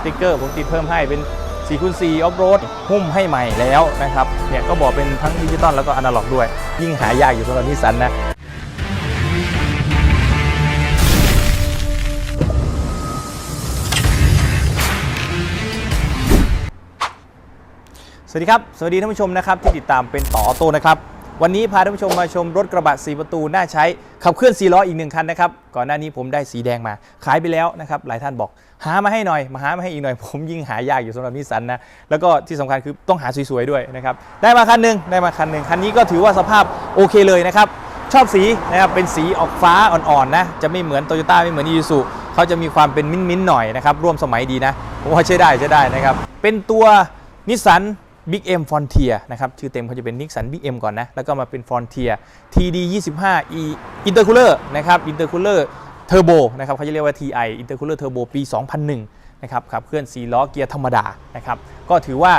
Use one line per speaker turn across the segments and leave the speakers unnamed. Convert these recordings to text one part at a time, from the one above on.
สติกเกอร์ผมติดเพิ่มให้เป็น4คูณ4ออฟโรดหุ้มให้ใหม่แล้วนะครับเนี่ยก็บอกเป็นทั้งดิจิตอลแล้วก็อนาล็อกด้วย ยิ่งหายากอยู่สำหรับนิสสันนะสวัสดีครับ สวัสดีท่านผู้ชมนะครับที่ติดตามเป็นต่อออโต้นะครับ วันนี้พาท่านผู้ชมมาชมรถกระบะ4ประตูน่าใช้ขับเคลื่อน4ล้ออีกหนึ่งคันนะครับก่อนหน้านี้ผมได้สีแดงมาขายไปแล้วนะครับหลายท่านบอกหามาให้หน่อย มาหามาให้อีกหน่อย ผมยิ่งหายากอยู่สำหรับนิสสันนะแล้วก็ที่สำคัญคือต้องหาสวยๆด้วยนะครับได้มาคันหนึ่งได้มาคันหนึ่งคันนี้ก็ถือว่าสภาพโอเคเลยนะครับชอบสีนะครับเป็นสีออกฟ้าอ่อนๆนะจะไม่เหมือนโตโยต้าไม่เหมือนอีซูเขาจะมีความเป็นมิ้นๆหน่อยนะครับร่วมสมัยดีนะผมว่าใช้ได้ใช้ได้นะครับเป็นตัวนิสสัน Big M Frontier นะครับชื่อเต็มเขาจะเป็น Nissan Big M ก่อนนะ แล้วก็มาเป็น Frontier TD 25 E Intercooler นะครับ Intercooler Turbo นะครับเขาจะเรียกว่า TI Intercooler Turbo ปี 2001 นะครับขับเคลื่อน 4 ล้อเกียร์ธรรมดานะครับก็ถือว่า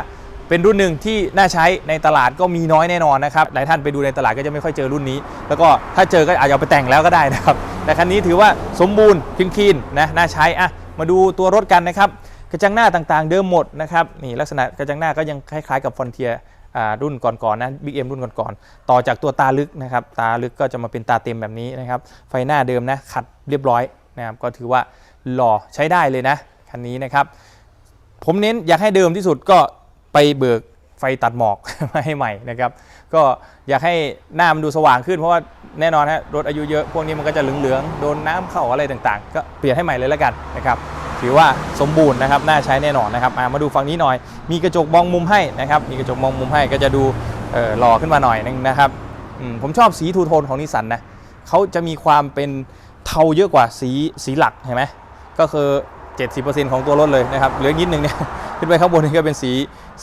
เป็นรุ่นหนึ่งที่น่าใช้ในตลาดก็มีน้อยแน่นอนนะครับ หลายท่านไปดูในตลาดก็จะไม่ค่อยเจอรุ่นนี้ แล้วก็ถ้าเจอก็อาจจะเอาไปแต่งแล้วก็ได้นะครับ แต่คันนี้ถือว่าสมบูรณ์คลีนๆนะน่าใช้อะมาดูตัวรถกันนะครับ กระจังหน้าต่างๆ เดิมหมดนะครับนี่ลักษณะกระจังหน้าก็ยังคล้ายๆกับฟอนเทียรุ่นก่อนๆนะบิ๊กเอ็มรุ่นก่อนๆต่อจากตัวตาลึกนะครับตาลึกก็จะมาเป็นตาเต็มแบบนี้นะครับไฟหน้าเดิมนะขัดเรียบร้อยนะครับก็ถือว่าหล่อใช้ได้เลยนะคันนี้นะครับ ผมเน้นอยากให้เดิมที่สุดก็ไปเบิกไฟตัดหมอกมาให้ใหม่นะครับก็อยากให้หน้ามันดูสว่างขึ้นเพราะว่าแน่นอนฮะรถอายุเยอะพวกนี้มันก็จะเหลืองๆโดนน้ำเข้าอะไรต่างๆ ก็เปลี่ยนให้ใหม่เลยแล้วกันนะครับ ถือว่าสมบูรณ์นะครับน่าใช้แน่นอนนะครับมามาดูฝั่งนี้หน่อย มีกระจกมองมุมให้นะครับมีกระจกมองมุมให้ก็จะดูหล่อขึ้นมาหน่อยนึงนะครับผมชอบสีทูโทนของนิสสันนะเขาจะมีความเป็นเทาเยอะกว่าสีสีหลักเห็นไหมก็คือ 70%ของตัวรถเลยนะครับเหลือนิดนึงเนี่ยขึ้นไปข้างบนนี่ก็เป็นสี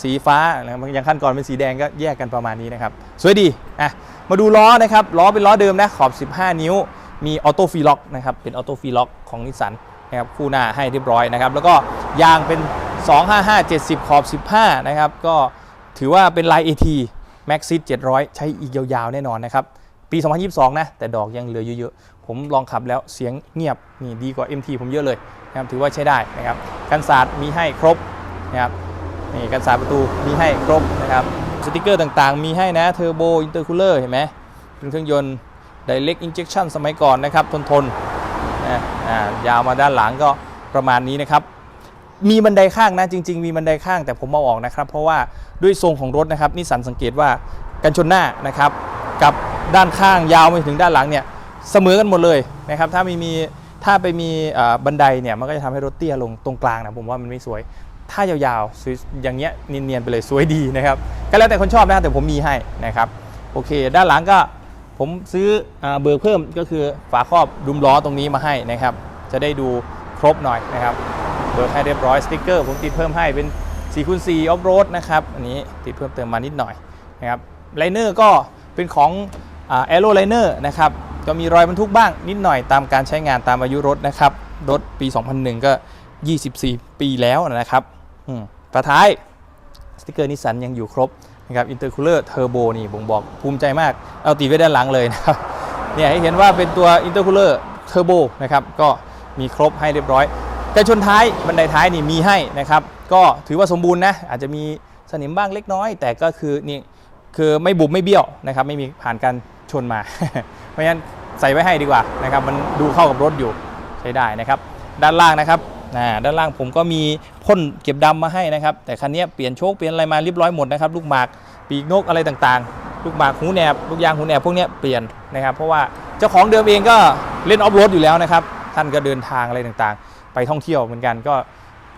สีฟ้านะครับอย่างขั้นก่อนเป็นสีแดงก็แยกกันประมาณนี้นะครับสวยดีอะมาดูล้อนะครับล้อเป็นล้อเดิมนะขอบ 15 นิ้ว มีออโต้ฟีล็อกนะครับเป็นออโต้ฟีล็อกของนิสสัน นะครับคู่หน้าให้เรียบร้อยนะครับ แล้วก็ยางเป็น 255 70 ขอบ 15 นะครับ ก็ถือว่าเป็นลาย AT Maxxis 700 ใช้อีกยาวๆ แน่นอนนะครับ ปี 2022 นะ แต่ดอกยังเหลือเยอะๆ ผมลองขับแล้วเสียงเงียบนี่ดีกว่า MT ผมเยอะเลยนะครับถือว่าใช้ได้นะครับกันศาสตร์มีให้ครบนะครับนี่กันศาสตร์ประตูมีให้ครบนะครับสติกเกอร์ต่างๆ มีให้นะเทอร์โบอินเตอร์คูลเลอร์เห็นไหมเป็นเครื่องยนต์ Direct Injection สมัยก่อนนะครับทนทนๆ ยาวมาด้านหลังก็ประมาณนี้นะครับ มีบันไดข้างนะจริง ๆ มีบันไดข้างแต่ผมเอาออกนะครับ เพราะว่าด้วยทรงของรถนะครับนิสสันสังเกตว่ากันชนหน้านะครับกับด้านข้างยาวไปถึงด้านหลังเนี่ยเสมอกันหมดเลยนะครับถ้าม่มีถ้าไปมีบันไดเนี่ยมันก็จะทำให้รถเตี้ยลงตรงกลางนะผมว่ามันไม่สวย ถ้ายาวๆสวยอย่างเงี้ยเนียนๆไปเลยสวยดีนะครับก็แล้วแต่คนชอบนะแต่ผมมีให้นะครับโอเค ด้านหลังก็ ผมซื้ออเบอร์เพิ่มก็คือฝาครอบดุมล้อตรงนี้มาให้นะครับ จะได้ดูครบหน่อยนะครับ เบิกให้เรียบร้อยสติ๊กเกอร์ผมติดเพิ่มให้เป็น4คูณ4ออฟโรดนะครับ อันนี้ติดเพิ่มเติมมานิดหน่อยนะครับไลเนอร์ก็เป็นของแอโรไลเนอร์นะครับก็มีรอยบรรทุกบ้างนิดหน่อยตามการใช้งานตามอายุรถนะครับ รถปี 2001 ก็ 24 ปีแล้วนะครับอืมฝาท้ายสติกเกอร์นิสสันยังอยู่ครบ นะครับอินเตอร์คูลเลอร์เทอร์โบนี่บ่งบอกภูมิใจมาก เอาติดไว้ด้านหลังเลยนะครับเนี่ยให้เห็นว่าเป็นตัวอินเตอร์คูลเลอร์เทอร์โบนะครับก็มีครบให้เรียบร้อยกันชนท้ายบันไดท้ายนี่มีให้นะครับก็ถือว่าสมบูรณ์นะอาจจะมีสนิมบ้างเล็กน้อย แต่ก็คือนี่คือไม่บุบไม่เบี้ยวนะครับไม่มีผ่านการชนมา เพราะฉะนั้นใส่ไว้ให้ดีกว่านะครับมันดูเข้ากับรถอยู่ใช้ได้นะครับ ด้านล่างนะครับ อ่าด้านล่างผมก็มีพ่นเก็บดำมาให้นะครับ แต่คันนี้เปลี่ยนโชคเปลี่ยนอะไรมาเรียบร้อยหมดนะครับ ลูกหมากปีกนกอะไรต่างๆ ลูกหมากหูแหนบลูกยางหูแหนบพวกนี้เปลี่ยนนะครับ เพราะว่าเจ้าของเดิมเองก็เล่นออฟโรดอยู่แล้วนะครับ ท่านก็เดินทางอะไรต่างๆ ไปท่องเที่ยวเหมือนกันก็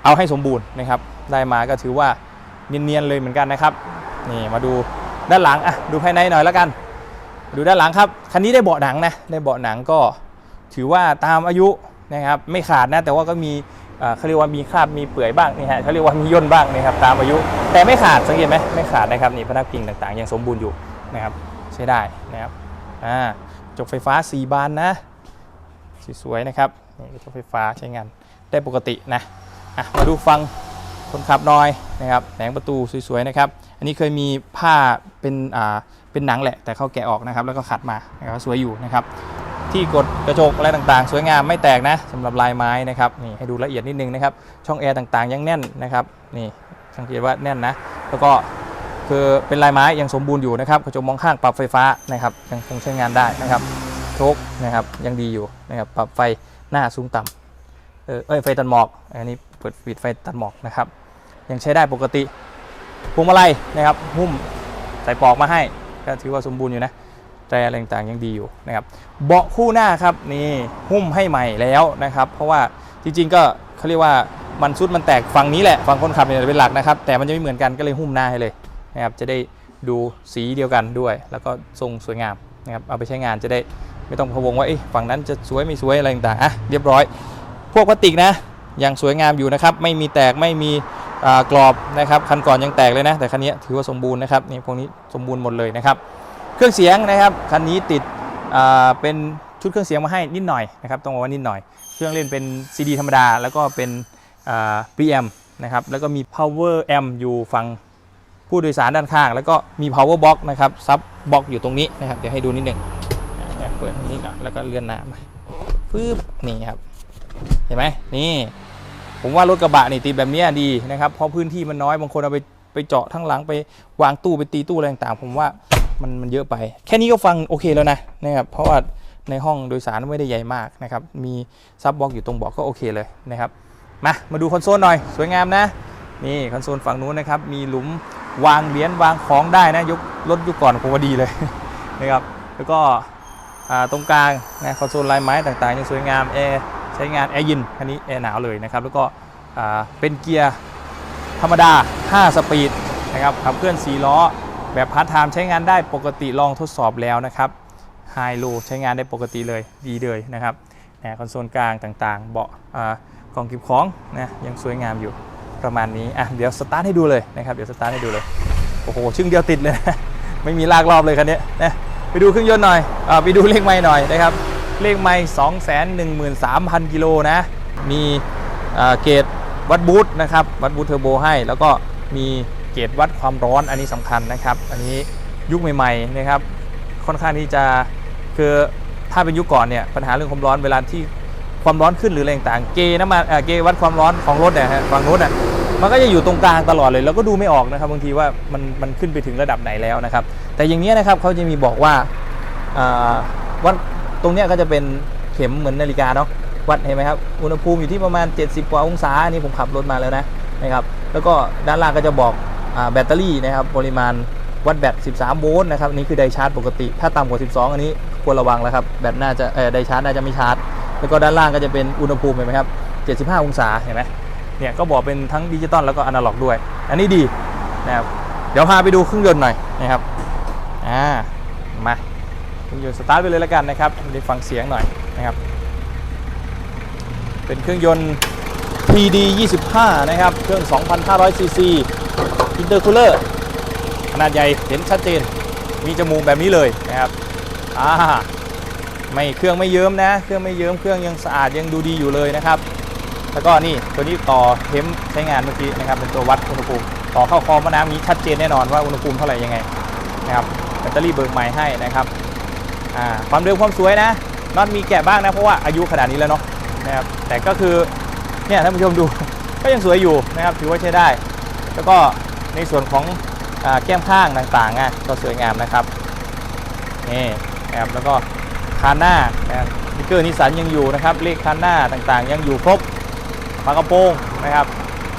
เอาให้สมบูรณ์นะครับ ได้มาก็ถือว่าเนียนๆเลยเหมือนกันนะครับนี่มาดูด้านหลังอะดูภายในหน่อยแล้วกัน ดูด้านหลังครับคันนี้ได้เบาะหนังนะได้เบาะหนังก็ถือว่าตามอายุนะครับไม่ขาดนะแต่ว่าก็มี เขาเรียกว่ามีคราบมีเปื่อยบ้างนี่ฮะเขาเรียกว่ามีย่นบ้างนะครับตามอายุ แต่ไม่ขาดสังเกตไหมไม่ขาดนะครับนี่พนักพิงต่างๆ ยังสมบูรณ์อยู่นะครับใช้ได้นะครับอ่าจกไฟฟ้า 4 บานนะสวยๆนะครับนี่จกไฟฟ้าใช้งานได้ปกตินะอะมาดูฟังคนขับน่อยนะครับแผงประตูสวยๆนะครับ อันนี้เคยมีผ้าเป็นอ่าเป็นหนังแหละแต่เขาแกะออกนะครับแล้วก็ขัดมานะครับสวยอยู่นะครับ ที่กดกระจกอะไรต่างๆ สวยงามไม่แตกนะสำหรับลายไม้นะครับนี่ให้ดูละเอียดนิดนึงนะครับช่องแอร์ต่างๆ ยังแน่นนะครับนี่สังเกตว่าแน่นนะ แล้วก็คือเป็นลายไม้ยังสมบูรณ์อยู่นะครับกระจกมองข้างปรับไฟฟ้านะครับยังคงใช้งานได้นะครับโชคนะครับยังดีอยู่นะครับปรับไฟหน้าสูงต่ำเออเอ้ยไฟตัดหมอกอันนี้เปิดปิดไฟตัดหมอกนะครับยังใช้ได้ปกติพวงมาลัยนะครับหุ้มใส่ปลอกมาให้ก็ถือว่าสมบูรณ์อยู่นะ แต่อะไรต่างๆยังดีอยู่นะครับเบาะคู่หน้าครับนี่หุ้มให้ใหม่แล้วนะครับ เพราะว่าจริงๆก็เขาเรียกว่ามันซุดมันแตกฝั่งนี้แหละฝั่งคนขับเนี่ยเป็นหลักนะครับ แต่มันจะไม่เหมือนกันก็เลยหุ้มหน้าให้เลยนะครับจะได้ดูสีเดียวกันด้วย แล้วก็ทรงสวยงามนะครับเอาไปใช้งานจะได้ไม่ต้องพะวงว่าฝั่งนั้นจะสวยไม่สวยอะไรต่างๆอะเรียบร้อย พวกพลาสติกนะยังสวยงามอยู่นะครับ ไม่มีแตกไม่มีกรอบนะครับคันก่อนยังแตกเลยนะ แต่คันนี้ถือว่าสมบูรณ์นะครับนี่พวกนี้สมบูรณ์หมดเลยนะครับ เครื่องเสียงนะครับคันนี้ติดเป็นชุดเครื่องเสียงมาให้นิดหน่อยนะครับต้องบอกว่านิดหน่อย เครื่องเล่นเป็นซีดีธรรมดา แล้วก็เป็นอ่า preamp นะครับแล้วก็มี power amp อยู่ฝั่งผู้โดยสารด้านข้าง แล้วก็มี power box นะครับซับบ็อกอยู่ตรงนี้นะครับเดี๋ยวให้ดูนิดหนึ่งเปิดอันนี้ก่อนแล้วก็เลื่อนหน้ามาปึ๊บนี่ครับเห็นไหมนี่ผมว่ารถกระบะนี่ติดแบบนี้ดีนะครับเพราะพื้นที่มันน้อยบางคนเอาไปไปเจาะทั้งหลังไปวางตู้ไปตีตู้อะไรต่างๆ ผมว่า มันมันเยอะไป แค่นี้ก็ฟังโอเคแล้วนะนะครับเพราะว่าในห้องโดยสารไม่ได้ใหญ่มากนะครับมีซับบ็อกอยู่ตรงเบาะก็โอเคเลยนะครับมามาดูคอนโซลหน่อยสวยงามนะนี่คอนโซลฝั่งนู้นนะครับมีหลุมวางเหรียญวางของได้นะยกรถยุคก่อนผมว่าดีเลยนะครับแล้วก็ตรงกลางนะคอนโซลลายไม้ต่างๆยังสวยงามแอร์ใช้งานแอร์ยินคันนี้แอร์หนาวเลยนะครับแล้วก็เป็นเกียร์ธรรมดา 5 สปีดนะครับขับเคลื่อน 4 ล้อ แบบพาร์ทไทม์ใช้งานได้ปกติลองทดสอบแล้วนะครับไฮโลใช้งานได้ปกติเลยดีเลยนะครับนะคอนโซลกลางต่างๆ เบาะกล่องเกิบของนะยังสวยงามอยู่ประมาณนี้อะเดี๋ยวสตาร์ทให้ดูเลยนะครับเดี๋ยวสตาร์ทให้ดูเลยโอ้โหชึ่งเดียวติดเลยนะไม่มีลากรอบเลยคันนี้นะไปดูเครื่องยนต์หน่อยอาไปดูเลขไม่หน่อยนะครับเลขไม่2 1 3 0 0กิโลนะมีเกจวัดบูทนะครับวัดบูทเทอร์โบให้แล้วก็มี เกจวัดความร้อนอันนี้สำคัญนะครับ อันนี้ยุคใหม่ๆนะครับค่อนข้างที่จะคือถ้าเป็นยุคก่อนเนี่ยปัญหาเรื่องความร้อนเวลาที่ความร้อนขึ้นหรืออะไรต่างเกน้ำมันเกวัดความร้อนของรถเนี่ยฮะฝั่งนู้นอะมันก็จะอยู่ตรงกลางตลอดเลยแล้วก็ดูไม่ออกนะครับบางทีว่ามันมันขึ้นไปถึงระดับไหนแล้วนะครับ แต่อย่างนี้นะครับเขาจะมีบอกว่าอ่าวัดตรงเนี้ยก็จะเป็นเข็มเหมือนนาฬิกาเนาะวัดเห็นไหมครับอุณหภูมิอยู่ที่ประมาณ 70 กว่าองศาอันนี้ผมขับรถมาแล้วนะนะครับ แล้วก็ด้านล่างก็จะบอก แบตเตอรี่นะครับปริมาณวัดแบต 13 โวลต์นะครับอันนี่คือไดชาร์จปกติ ถ้าต่ำกว่า 12 อันนี้ควรระวังแล้วครับแบตน่าจะไดชาร์จน่าจะไม่ชาร์จ แล้วก็ด้านล่างก็จะเป็นอุณหภูมิเห็นไหมครับ 75 องศาเห็นไหมเนี่ยก็บอกเป็นทั้งดิจิตอลแล้วก็อนาล็อกด้วย อันนี้ดีนะครับเดี๋ยวพาไปดูเครื่องยนต์หน่อยนะครับอ่ามาเครื่องยนต์สตาร์ทไปเลยแล้วกันนะครับได้ฟังเสียงหน่อยนะครับ เป็นเครื่องยนต์ PD 25 นะครับ เครื่อง 2,500ซีซี อินเตอร์คูลเลอร์ขนาดใหญ่เห็นชัดเจน มีจมูกแบบนี้เลยนะครับอ่าไม่เครื่องไม่เยิ้มนะ เครื่องไม่เยิ้มเครื่องยังสะอาดยังดูดีอยู่เลยนะครับ แล้วก็นี่ตัวนี้ต่อเทมใช้งานเมื่อกี้นะครับเป็นตัววัดอุณหภูมิต่อเข้าคอมะน้ำนี้ชัดเจนแน่นอนว่าอุณหภูมิเท่าไหร่ยังไงนะครับแบตเตอรี่เบิกใหม่ให้นะครับอ่าความเร็วความสวยนะน็อตมีแกะบ้างนะเพราะว่าอายุขนาดนี้แล้วเนาะนะครับแต่ก็คือเนี่ยท่านผู้ชมดูก็ยังสวยอยู่นะครับถือว่าใช้ได้ แล้วก็ ในส่วนของอแก้มข้างต่างๆอะก็สวยงามนะครับนี่นะครับแล้วก็คานหน้านะครับสติ๊กเกอร์นิสันยังอยู่นะครับเลขคานหน้าต่างๆ ยังอยู่ครบฝากระโปรงนะครับ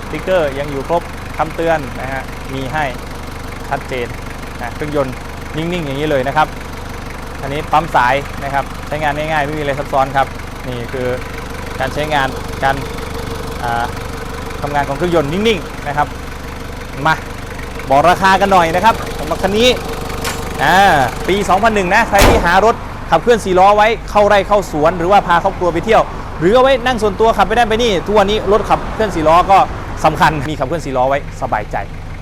สติ๊กเกอร์ยังอยู่ครบคำเตือนนะฮะมีให้ชัดเจนนะเครื่องยนต์นิ่งๆ อย่างนี้เลยนะครับอันนี้ปั๊มสายนะครับใช้งานง่ายๆไม่มีอะไรซับซ้อนครับนี่คือการใช้งานการอ่าทำงานของเครื่องยนต์นิ่งๆนะครับ มาบอกราคากันหน่อยนะครับสำหรับคันนี้อ่าปี 2001 นะ ใครที่หารถขับเคลื่อน4ล้อไว้เข้าไร่เข้าสวน หรือว่าพาครอบครัวไปเที่ยว หรือเอาไว้นั่งส่วนตัวขับไปได้ไปนี่ทุกวันนี้รถขับเคลื่อน4ล้อก็สำคัญมีขับเคลื่อน4ล้อไว้สบายใจ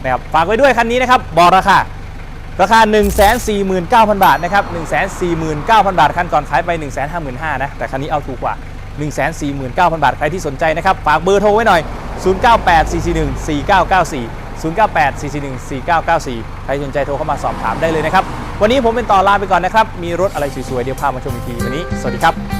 นะครับฝากไว้ด้วยคันนี้นะครับบอกราคาราคา 149,000 บาทนะครับ149,000 บาทคันก่อนขายไป 155,000นะแต่คันนี้เอาถูกกว่า 149,000 บาทใครที่สนใจนะครับฝากเบอร์โทรไว้หน่อย 0984414994 098 441 4994 ใครสนใจโทรเข้ามาสอบถามได้เลยนะครับ วันนี้ผมเป็นต่อลาไปก่อนนะครับ มีรถอะไรสวยๆ เดี๋ยวพามาชมอีกที วันนี้ สวัสดีครับ